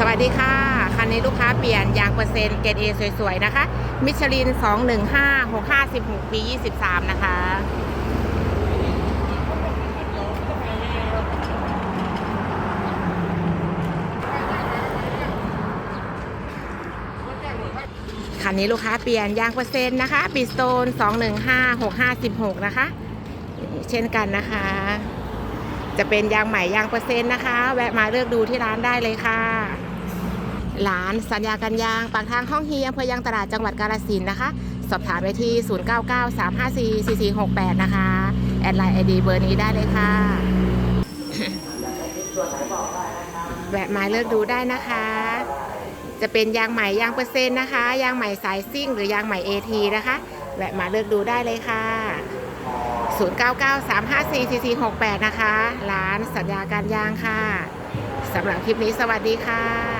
สวัสดีค่ะ คันนี้ลูกค้าเปลี่ยนยางเปอร์เซ็นต์เกรดเอสวยๆ นะคะ มิชลิน 215 656 ปี 23 นะคะ คันนี้ลูกค้าเปลี่ยนยางเปอร์เซ็นต์นะคะบิสโตน 215 656 นะคะ เช่นกันนะคะจะเป็นยางใหม่ยางเปอร์เซ็นต์นะคะ แวะมาเลือกดูที่ร้านได้เลยค่ะ ร้านสัญญากันยาง ปากทางห้องเฮียอำเภอยางตลาดจังหวัดกาฬสินนะคะ สอบถามไปที่ 0993544468 นะคะ แอดไลน์ไอดีเบอร์นี้ได้เลยค่ะแวะมาเลือกดูได้นะคะ จะเป็นยางใหม่ยางเปอร์เซ็นต์นะคะ ยางใหม่สายซิ่ง หรือยางใหม่เอทนะคะ แวะมาเลือกดูได้เลยค่ะ 0993544468 นะคะ ร้านสัญญาการยางค่ะสำหรับคลิปนี้สวัสดีค่ะ